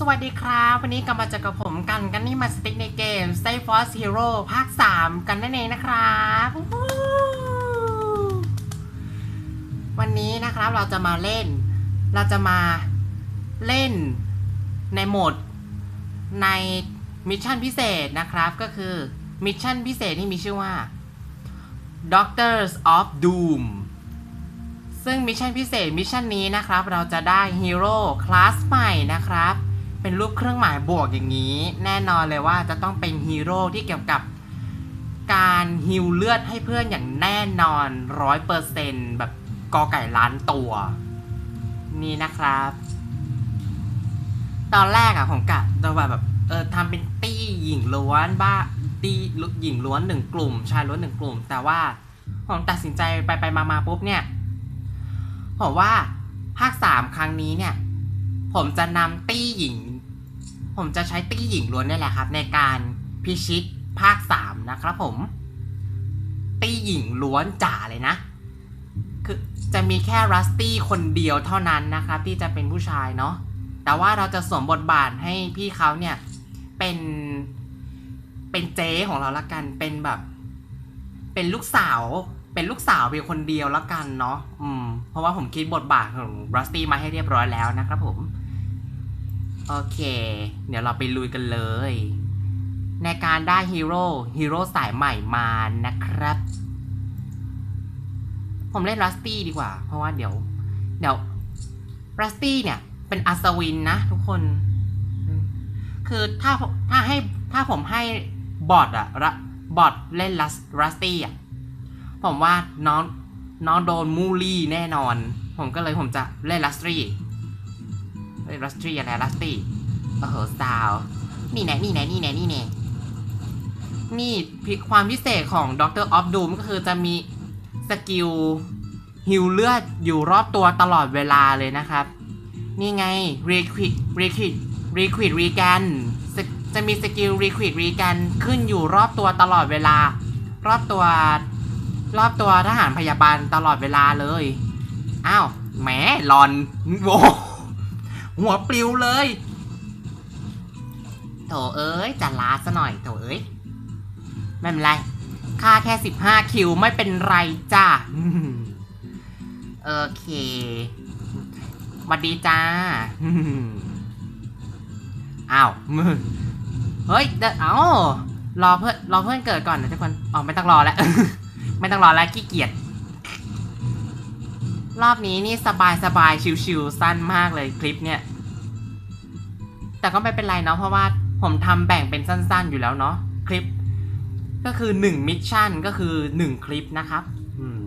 สวัสดีครับ วันนี้กลับมาเจอกับผมกันกันนี่มาสติ๊กในเกม Stay Force Hero ภาค 3 กันนั่นเองนะครับ วันนี้นะครับเราจะมาเล่น เราจะมาเล่นในโหมดในมิชชั่นพิเศษนะครับ ก็คือมิชชั่นพิเศษที่มีชื่อว่า Doctors of Doom ซึ่งมิชชั่นพิเศษมิชชั่นนี้นะครับ เราจะได้ฮีโร่คลาสใหม่นะครับ เป็นรูปเครื่องหมายบวกอย่างนี้ แน่นอนเลยว่าจะต้องเป็นฮีโร่ที่เกี่ยวกับการฮิวเลือดให้เพื่อนอย่างแน่นอนร้อยเปอร์เซนแบบกอไก่ล้านตัว นี่นะครับ ตอนแรกอะผมกะจะว่าแบบ เออทำเป็นตี้หญิงล้วนบ้าตี้หญิงล้วนหนึ่งกลุ่ม ชายล้วนหนึ่งกลุ่ม แต่ว่าผมตัดสินใจไปไปมามาปุ๊บเนี่ยผมว่าภาคสามครั้งนี้เนี่ย ผมจะนำตี้หญิง ผมจะใช้ตี้หญิงล้วนนี่แหละครับ ในการพิชิตภาคสามนะครับผม ตี้หญิงล้วนจ๋าเลยนะ คือจะมีแค่รัสตี้คนเดียวเท่านั้นนะครับ ที่จะเป็นผู้ชายเนาะ แต่ว่าเราจะสวมบทบาทให้พี่เขาเนี่ย เป็น เป็นเจ๊ของเราละกัน เป็นแบบ เป็นลูกสาวเป็นลูกสาวเพียงคนเดียวละกันเนาะ อืม เพราะว่าผมคิดบทบาทของรัสตี้มาให้เรียบร้อยแล้วนะครับผม โอเค เดี๋ยวเราไปลุยกันเลย ในการได้ฮีโร่ฮีโร่สายใหม่มานะครับ ผมเล่นรัสตี้ดีกว่า เพราะว่าเดี๋ยว เดี๋ยวรัสตี้เนี่ย เป็นอัศวินนะ ทุกคน คือถ้าถ้าให้ถ้าผมให้บอทอะระบอทเล่นรัสรัสตี้อะผมว่าน้องน้องโดนมูลี่แน่นอน ผมก็เลยผมจะเล่นรัสตี้ เล่นรัสตี้อะไรรัสตี้โอ้โหสาวนี่แน่นี่แน่นี่แน่นี่แน่นี่ความพิเศษของ Doctor of Doom ก็คือจะมีสกิลฮิวเลือดอยู่รอบตัวตลอดเวลาเลยนะครับ นี่ไง Requit Requit Requit Regan สกจะมีสกิล Requit Regan ขึ้นอยู่รอบตัวตลอดเวลา รอบตัว รอบตัวทหารพยาบาลตลอดเวลาเลย อ้าวแหมหลอนโว หัวปลิวเลยโถเอ้ยจะลาซะหน่อยโถเอ้ยไม่เป็นไรค่าแค่ 15 คิวไม่เป็นไรจ้าโอเคหวัสดีจ้าอ้าวมึงเฮ้ยเดเอ้ารอเพื่อนรอเพื่อนเกิดก่อนนะทุกคนอ๋อไม่ต้องรอแล้ว ไม่ต้องรอแล้วขี้เกียจรอบนี้นี่สบายสบายชิวๆสั้นมากเลยคลิปเนี่ย แต่ก็ไม่เป็นไรเนาะเพราะว่าผมทำแบ่งเป็นสั้นๆอยู่แล้วเนาะคลิป ก็คือ1มิชชั่นก็คือ 1 คลิปนะครับอืม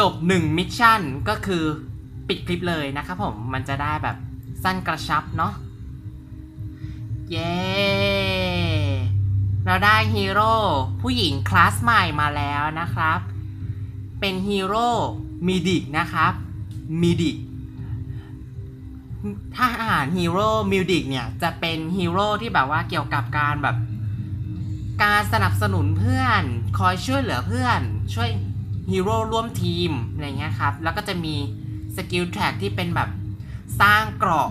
จบ1มิชชั่นก็คือปิดคลิปเลยนะครับผมมันจะได้แบบสั้นกระชับเนาะเย้ เราได้ฮีโร่ผู้หญิงคลาสใหม่มาแล้วนะครับ เป็นฮีโร่มีดิกนะครับมีดิก ถ้าอ่านฮีโร่มิวดิกเนี่ยจะเป็นฮีโร่ที่แบบว่าเกี่ยวกับการแบบ การสนับสนุนเพื่อน คอยช่วยเหลือเพื่อน ช่วยฮีโร่ร่วมทีมอะไรเงี้ยครับ แล้วก็จะมีสกิลแทร็กที่เป็นแบบสร้างเกราะ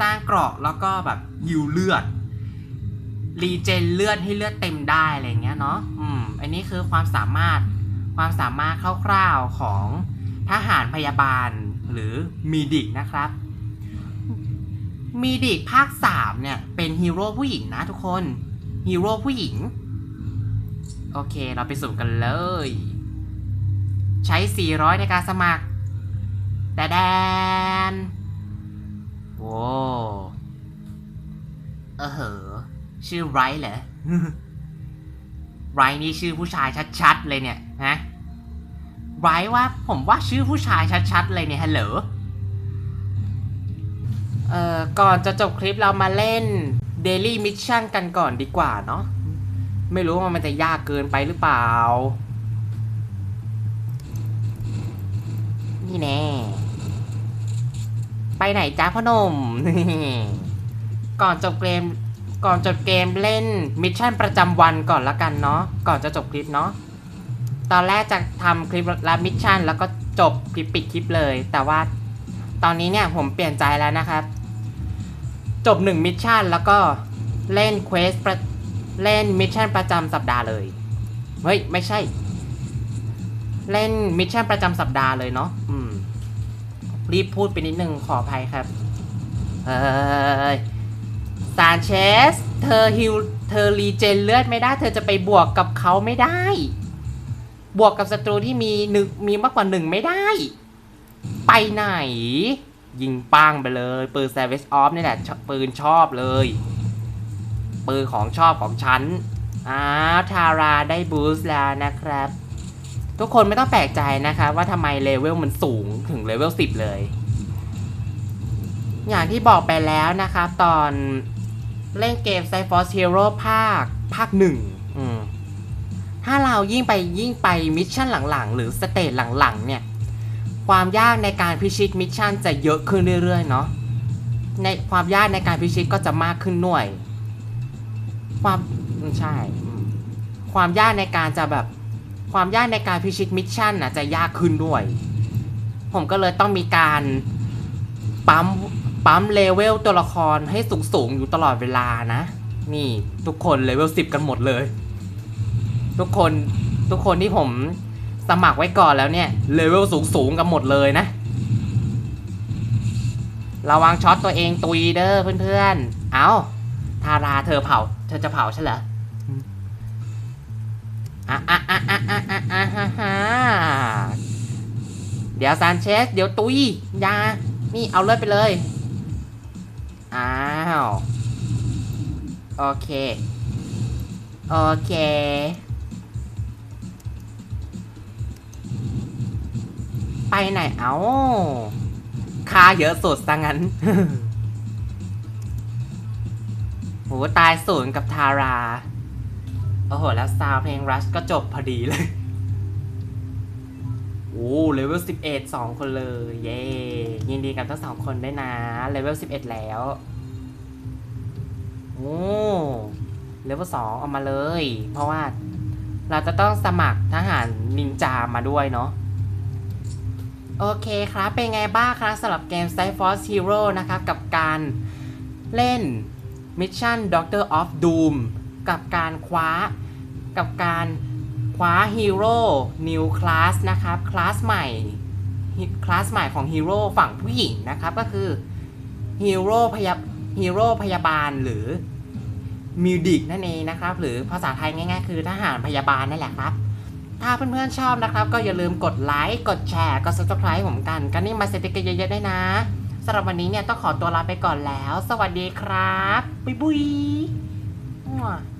สร้างเกราะแล้วก็แบบฮิวเลือด รีเจนเลือดให้เลือดเต็มได้อะไรเงี้ยเนาะ อืม อันนี้คือความสามารถความสามารถคร่าวๆของทหารพยาบาลหรือมีดิกนะครับ มีดิกภาค3เนี่ย เป็นฮีโร่ผู้หญิงนะทุกคนฮีโร่ผู้หญิง โอเคเราไปสุ่มกันเลย ใช้ 400 ในการสมัครแต่แดนโว้เออเหอชื่อไรเหรอไรนี่ชื่อผู้ชายชัดๆเลยเนี่ยฮะไรว่าผมว่าชื่อผู้ชายชัดๆเลยเนี่ยฮัลโหล เอ่อก่อนจะจบคลิปเรามาเล่น Daily Mission กันก่อนดีกว่าเนาะไม่รู้ว่ามันจะยากเกินไปหรือเปล่า นี่แน่ ไปไหนจ้าพ่อหนมก่อนจบเกมก่อนจบเกมเล่นมิชชั่นประจำวันก่อนละกันเนาะก่อนจะจบคลิปเนาะตอนแรกจะทำคลิปละมิชชั่นแล้วก็จบคลิปปิดคลิปเลย แต่ว่าตอนนี้เนี่ยผมเปลี่ยนใจแล้วนะครับ จบหนึ่งมิชชั่นแล้วก็เล่นเควสเล่นมิชชั่นประจำสัปดาห์เลย เฮ้ย ไม่ใช่ เล่นมิชชั่นประจำสัปดาห์เลยเนาะอืม รีบพูดไปนิดนึงขออภัยครับ เฮ้ยซานเชส เธอฮิว เธอรีเจนเลือดไม่ได้ เธอจะไปบวกกับเขาไม่ได้ บวกกับศัตรูที่มีหนึ่งมีมากกว่าหนึ่งไม่ได้ ไปไหน ยิงปังไปเลย ปืน Savage Off นี่แหละ ปืนชอบเลย ปืนของชอบของฉันอ้าวทาราได้บูสต์แล้วนะครับ ทุกคนไม่ต้องแปลกใจนะครับว่าทำไมเลเวลมันสูงถึงเลเวล10 เลย อย่างที่บอกไปแล้วนะครับ ตอนเล่นเกม c y f o r c e Hero ภาค ภาคหนึ่งถ้าเรายิ่งไปยิ่งไปมิชชั่นหลังๆ หรือสเตจหลังๆ เนี่ย ความยากในการพิชิตมิชชั่นจะเยอะขึ้นเรื่อยๆเนาะในความยากในการพิชิตก็จะมากขึ้นหน่วย ความใช่ ความยากในการจะแบบความยากในการพิชิตมิชชั่นน่ะจะยากขึ้นด้วย ผมก็เลยต้องมีการปั๊มปั๊มเลเวลตัวละครให้สูงสูงๆอยู่ตลอดเวลานะ นี่ทุกคนเลเวลสิบกันหมดเลย ทุกคนทุกคนที่ผม สมัครไว้ก่อนแล้วเนี่ย เลเวลสูงสูงๆกันหมดเลยนะ ระวังช็อตตัวเองตุยเด้อเพื่อนๆ เอาทาราเธอเผา เธอจะเผาฉันเหรออะอะอะอะอะอะอะฮ่าฮ่าเดี๋ยวซานเชส เดี๋ยวตุยยา นี่เอาเลือดไปเลย อ้าว โอเค โอเค ไปไหนเอาค่าเยอะสุดซะงั้นโหตายศูนย์กับทารา โอ้โห แล้วซาวด์เพลง Rush ก็จบพอดีเลย โอ้เลเวล11 2คนเลย เย้ยินดีกับทั้งสองคนด้วยนะ เลเวล11แล้ว โอ้เลเวล2เอามาเลย เพราะว่าเราจะต้องสมัครทหารนินจามาด้วยเนาะ โอเคครับ เป็นไงบ้างครับสำหรับเกม s t y f o r c e Hero นะครับกับการเล่น Mission Doctor of Doom กับการคว้า กับการคว้าฮีโร่ New Class นะครับคลาสใหม่คลาสใหม่ของฮีโร่ฝั่งผู้หญิงนะครับ ก็คือฮีโร่พยาฮีโร่พยาบาลหรือมิวดิกนั่นเองนะครับ หรือภาษาไทยง่ายๆ คือทหารพยาบาลนั่นแหละครับ ถ้าเพื่อนๆชอบนะครับ ก็อย่าลืมกดไลค์ กดแชร์ กด subscribe ผมกัน กันนี่มาเซติกกันเยอะๆได้วยนะสำหรับวันนี้เนี่ยต้องขอตัวลาไปก่อนแล้ว สวัสดีครับ บ๊ายบาย